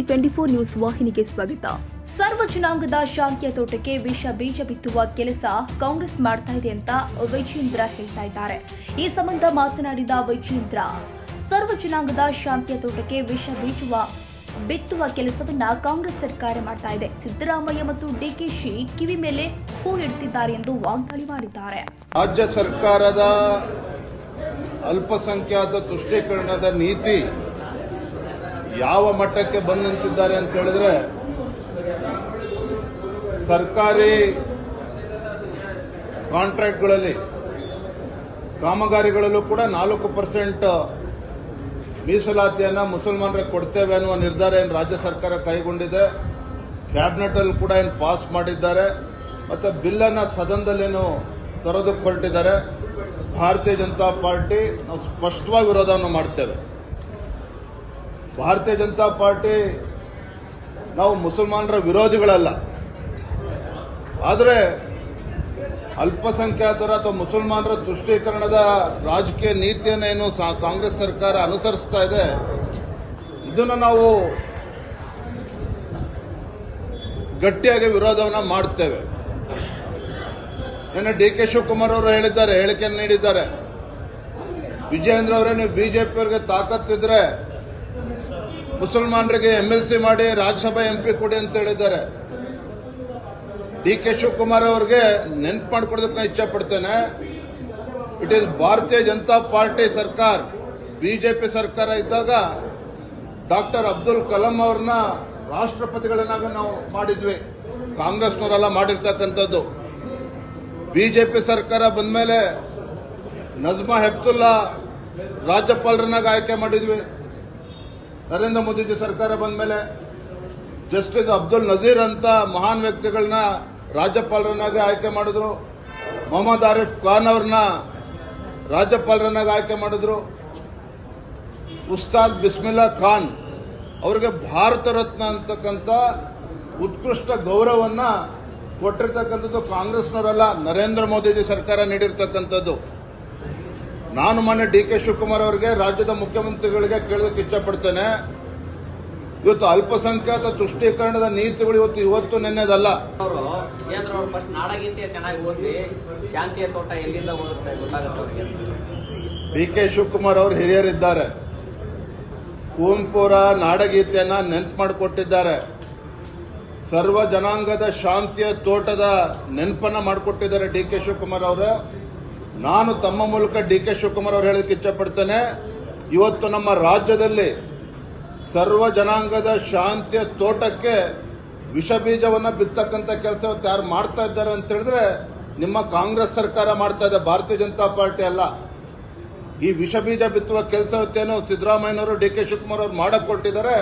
TV twenty four news ವಾಹಿನಿಗೆ ಸ್ವಾಗತ. ಸರ್ವ ಜನಾಂಗದ ಶಾಂತಿಯ ತೋಟಕ್ಕೆ ವಿಷ ಬೀಜ ಬಿತ್ತುವ ಕೆಲಸ ಕಾಂಗ್ರೆಸ್ ಮಾಡ್ತಾ ಇದೆ ಅಂತ ವೈಜೇಂದ್ರ ಹೇಳ್ತಾ ಇದ್ದಾರೆ. ಈ ಸಂಬಂಧ ಮಾತನಾಡಿದ ವೈಜೇಂದ್ರ ಸರ್ವ ಜನಾಂಗದ ಶಾಂತಿಯ ತೋಟಕ್ಕೆ ವಿಷ ಬೀಜುವ, ಬಿತ್ತುವ ಕೆಲಸವನ್ನ ಕಾಂಗ್ರೆಸ್ ಸರ್ಕಾರ ಮಾಡ್ತಾ ಇದೆ. ಸಿದ್ದರಾಮಯ್ಯ ಮತ್ತು ಡಿಕೆಶಿ ಕಿವಿ ಮೇಲೆ ಹೂ ಇಡ್ತಿದ್ದಾರೆ ಎಂದು ವಾಗ್ದಾಳಿ ಮಾಡಿದ್ದಾರೆ. ರಾಜ್ಯ ಸರ್ಕಾರದ ಅಲ್ಪಸಂಖ್ಯಾತ ತುಷ್ಟೀಕರಣದ ನೀತಿ ಯಾವ ಮಟ್ಟಕ್ಕೆ ಬಂದು ನಿಂತಿದ್ದಾರೆ ಅಂತ ಹೇಳಿದ್ರೆ, ಸರ್ಕಾರಿ ಕಾಂಟ್ರಾಕ್ಟ್ಗಳಲ್ಲಿ, ಕಾಮಗಾರಿಗಳಲ್ಲೂ ಕೂಡ ನಾಲ್ಕು ಪರ್ಸೆಂಟ್ ಮೀಸಲಾತಿಯನ್ನ ಮುಸಲ್ಮಾನರಿಗೆ ಕೊಡ್ತೇವೆ ಅನ್ನುವ ನಿರ್ಧಾರ ಏನು ರಾಜ್ಯ ಸರ್ಕಾರ ಕೈಗೊಂಡಿದೆ ಕ್ಯಾಬಿನೆಟ್ ಅಲ್ಲಿ ಕೂಡ ಏನು ಪಾಸ್ ಮಾಡಿದ್ದಾರೆ, ಮತ್ತೆ ಬಿಲ್ ಅನ್ನ ಸದನದಲ್ಲೇನು ತರೋದಕ್ಕೆ ಹೊರಟಿದ್ದಾರೆ ಭಾರತೀಯ ಜನತಾ ಪಾರ್ಟಿ ನಾವು ಸ್ಪಷ್ಟವಾಗಿ ವಿರೋಧವನ್ನು ಮಾಡ್ತೇವೆ. ಭಾರತೀಯ ಜನತಾ ಪಾರ್ಟಿ ನಾವು ಮುಸಲ್ಮಾನರ ವಿರೋಧಿಗಳಲ್ಲ. ಆದರೆ ಅಲ್ಪಸಂಖ್ಯಾತರ ಅಥವಾ ಮುಸಲ್ಮಾನರ ತುಷ್ಟೀಕರಣದ ರಾಜಕೀಯ ನೀತಿಯನ್ನೇನು ಕಾಂಗ್ರೆಸ್ ಸರ್ಕಾರ ಅನುಸರಿಸ್ತಾ ಇದೆ, ಇದನ್ನು ನಾವು ಗಟ್ಟಿಯಾಗಿ ವಿರೋಧವನ್ನ ಮಾಡ್ತೇವೆ. ನಿನ್ನೆ ಡಿ ಕೆ ಶಿವಕುಮಾರ್ ಅವರು ಹೇಳಿದ್ದಾರೆ, ಹೇಳಿಕೆಯನ್ನು ನೀಡಿದ್ದಾರೆ. ವಿಜಯೇಂದ್ರ ಅವರೇ, ನೀವು ಬಿಜೆಪಿಯವರಿಗೆ ತಾಕತ್ತಿದ್ರೆ ಮುಸಲ್ಮಾನರಿಗೆ ಎಂ ಎಲ್ ಸಿ ಮಾಡಿ ರಾಜ್ಯಸಭಾ ಎಂ ಪಿ ಕೊಡಿ ಅಂತ ಹೇಳಿದ್ದಾರೆ. ಡಿ ಕೆ ಶಿವಕುಮಾರ್ ಅವರಿಗೆ ನೆನ್ಪು ಮಾಡಿಕೊಡೋದಕ್ಕೆ ನಾನು ಇಚ್ಛೆ ಪಡ್ತೇನೆ ಇಟ್ ಈಸ್ ಭಾರತೀಯ ಜನತಾ ಪಾರ್ಟಿ ಸರ್ಕಾರ ಬಿಜೆಪಿ ಸರ್ಕಾರ ಇದ್ದಾಗ ಡಾಕ್ಟರ್ ಅಬ್ದುಲ್ ಕಲಾಂ ಅವ್ರನ್ನ ರಾಷ್ಟ್ರಪತಿಗಳನ್ನಾಗ ನಾವು ಮಾಡಿದ್ವಿ. ಕಾಂಗ್ರೆಸ್ನವರೆಲ್ಲ ಮಾಡಿರ್ತಕ್ಕಂಥದ್ದು. ಬಿಜೆಪಿ ಸರ್ಕಾರ ಬಂದ್ಮೇಲೆ ನಜ್ಮಾ ಹೆಪ್ತುಲ್ಲಾ ರಾಜ್ಯಪಾಲರನ್ನಾಗ ಆಯ್ಕೆ ಮಾಡಿದ್ವಿ. ನರೇಂದ್ರ ಮೋದಿಜಿ ಸರ್ಕಾರ ಬಂದ ಮೇಲೆ ಜಸ್ಟಿಸ್ ಅಬ್ದುಲ್ ನಜೀರ್ ಅಂತ ಮಹಾನ್ ವ್ಯಕ್ತಿಗಳನ್ನ ರಾಜ್ಯಪಾಲರನ್ನಾಗಿ ಆಯ್ಕೆ ಮಾಡಿದ್ರು. ಮೊಹಮ್ಮದ್ ಆರಿಫ್ ಖಾನ್ ಅವ್ರನ್ನ ರಾಜ್ಯಪಾಲರನ್ನಾಗಿ ಆಯ್ಕೆ ಮಾಡಿದ್ರು. ಉಸ್ತಾದ್ ಬಿಸ್ಮಿಲ್ಲಾ ಖಾನ್ ಅವರಿಗೆ ಭಾರತ ರತ್ನ ಅಂತಕ್ಕಂಥ ಉತ್ಕೃಷ್ಟ ಗೌರವನ್ನ ಕೊಟ್ಟಿರ್ತಕ್ಕಂಥದ್ದು ಕಾಂಗ್ರೆಸ್ನವರಲ್ಲ, ನರೇಂದ್ರ ಮೋದಿಜಿ ಸರ್ಕಾರ ನೀಡಿರ್ತಕ್ಕಂಥದ್ದು. ನಾನು ಮೊನ್ನೆ ಡಿ ಕೆ ಶಿವಕುಮಾರ್ ಅವರಿಗೆ ರಾಜ್ಯದ ಮುಖ್ಯಮಂತ್ರಿಗಳಿಗೆ ಕೇಳೋದಕ್ಕೆ ಇಚ್ಛಪಡ್ತೇನೆ. ಇವತ್ತು ಅಲ್ಪಸಂಖ್ಯಾತ ತುಷ್ಟೀಕರಣದ ನೀತಿಗಳು ಇವತ್ತು ಇವತ್ತು ನೆನ್ನೆದಲ್ಲ. ಡಿ ಕೆ ಶಿವಕುಮಾರ್ ಅವರು ಹಿರಿಯರಿದ್ದಾರೆ. ಕುವೆಂಪುರ ನಾಡಗೀತೆಯನ್ನ ನೆನ್ಪು ಮಾಡಿಕೊಟ್ಟಿದ್ದಾರೆ. ಸರ್ವ ಜನಾಂಗದ ಶಾಂತಿಯ ತೋಟದ ನೆನಪನ್ನ ಮಾಡಿಕೊಟ್ಟಿದ್ದಾರೆ ಡಿ ಕೆ ಶಿವಕುಮಾರ್ ಅವರು. ನಾನು ತಮ್ಮ ಮೂಲಕ ಡಿ ಕೆ ಶಿವಕುಮಾರ್ ಅವರು ಹೇಳೋದಕ್ಕೆ ಇಚ್ಛಪಡ್ತೇನೆ, ಇವತ್ತು ನಮ್ಮ ರಾಜ್ಯದಲ್ಲಿ ಸರ್ವ ಜನಾಂಗದ ಶಾಂತಿಯ ತೋಟಕ್ಕೆ ವಿಷ ಬೀಜವನ್ನ ಬಿತ್ತಕ್ಕಂಥ ಕೆಲಸ ಯಾರು ಮಾಡ್ತಾ ಇದ್ದಾರೆ ಅಂತ ಹೇಳಿದ್ರೆ ನಿಮ್ಮ ಕಾಂಗ್ರೆಸ್ ಸರ್ಕಾರ ಮಾಡ್ತಾ ಇದೆ, ಭಾರತೀಯ ಜನತಾ ಪಾರ್ಟಿ ಅಲ್ಲ. ಈ ವಿಷ ಬೀಜ ಬಿತ್ತುವ ಕೆಲಸ ಇವತ್ತೇನು ಸಿದ್ದರಾಮಯ್ಯನವರು, ಡಿ ಕೆ ಶಿವಕುಮಾರ್ ಅವರು ಮಾಡಕ್ ಕೊಟ್ಟಿದ್ದಾರೆ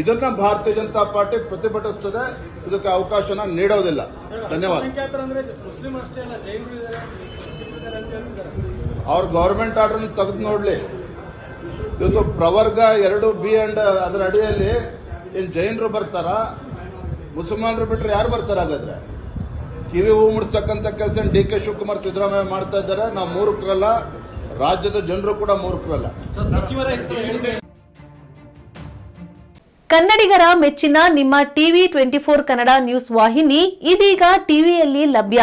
ಇದನ್ನ ಭಾರತೀಯ ಜನತಾ ಪಾರ್ಟಿ ಪ್ರತಿಭಟಿಸ್ತದೆ. ಇದಕ್ಕೆ ಅವಕಾಶನ ನೀಡೋದಿಲ್ಲ. ಧನ್ಯವಾದ. ಅವ್ರ ಗೌರ್ಮೆಂಟ್ ಆರ್ಡರ್ ತೆಗೆದು ನೋಡ್ಲಿ. ಇವತ್ತು ಪ್ರವರ್ಗ ಎರಡು, ಬಿ ಅಂಡ್ ಅದರ ಅಡಿಯಲ್ಲಿ ಏನ್ ಜೈನರು ಬರ್ತಾರ? ಮುಸಲ್ಮಾನರು ಬಿಟ್ಟರೆ ಯಾರು ಬರ್ತಾರ ಹಾಗಾದ್ರೆ? ಕಿವಿ ಹೂ ಮುಡಿಸ್ತಕ್ಕಂಥ ಕೆಲಸ ಡಿ ಕೆ ಶಿವಕುಮಾರ್ ಸಿದ್ದರಾಮಯ್ಯ ಮಾಡ್ತಾ ಇದ್ದಾರೆ? ನಾವು ಮೂರ್ಖರಲ್ಲ. ರಾಜ್ಯದ ಜನರು ಕೂಡ ಮೂರ್ಖರಲ್ಲ. ಕನ್ನಡಿಗರ ಮೆಚ್ಚಿನ ನಿಮ್ಮ TV twenty four Kannada news ವಾಹಿನಿ ಇದೀಗ ಟಿವಿಯಲ್ಲಿ ಲಭ್ಯ.